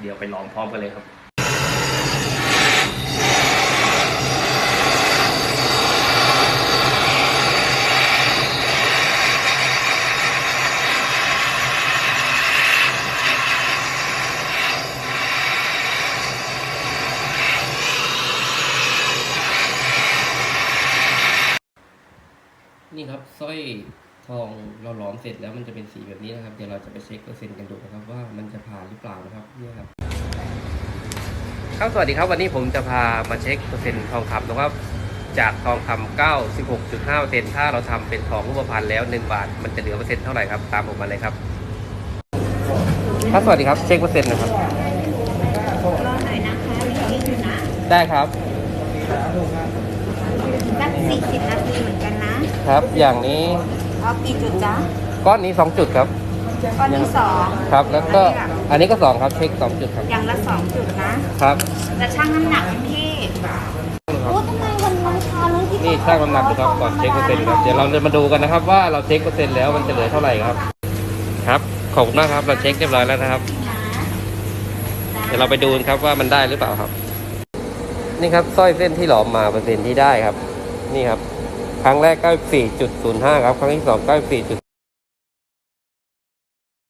เดี๋ยวไปลองพร้อมกันเลยครับนี่ครับสร้อย ทองเราหลอมเสร็จแล้วมันจะเป็นสีแบบนี้นะครับ เดี๋ยวเราจะไปเช็คเปอร์เซ็นต์กันดูนะครับว่ามันจะผ่านหรือเปล่านะครับเนี่ยครับครับสวัสดีครับวันนี้ผมจะพามาเช็คเปอร์เซ็นต์ทองคำนะครับจากทองคำ96.5เปอร์เซ็นต์ถ้าเราทำเป็นทองรูปพรรณแล้ว 1 บาท มันจะเหลือเปอร์เซ็นต์เท่าไหร่ครับ ตามผมมาเลยครับครับสวัสดีครับเช็คเปอร์เซ็นต์นะครับรอหน่อยนะคะมีอยู่นะ ได้ครับสักสี่สิบนาทีเหมือนกันนะครับอย่างนี้ เอากี่จุดจ๊ะก้อนนี้ 2 จุดครับ ก้อนที่สองครับ แล้วก็อันนี้ก็ 2 ครับ เช็ค 2 จุดครับ อย่างละสองจุดนะ ครับ จะชั่งน้ำหนักไหมพี่โอ้ทำไมวันวันคาเลยที่นี่ช่างน้ำหนักดูครับ ก่อนเช็คเปอร์เซ็นต์ครับ เดี๋ยวเราจะมาดูกันนะครับ ว่าเราเช็คเปอร์เซ็นต์แล้วมันจะเหลือเท่าไหร่ครับ ครับ ขอบคุณมากครับ เราเช็คเรียบร้อยแล้วนะครับ เดี๋ยวเราไปดูกันครับว่ามันได้หรือเปล่าครับ นี่ครับสร้อยเส้นที่หลอมมาเปอร์เซ็นต์ที่ได้ครับ นี่ครับ ครั้งแรก 94.05 ครับ ครั้งที่สอง94.0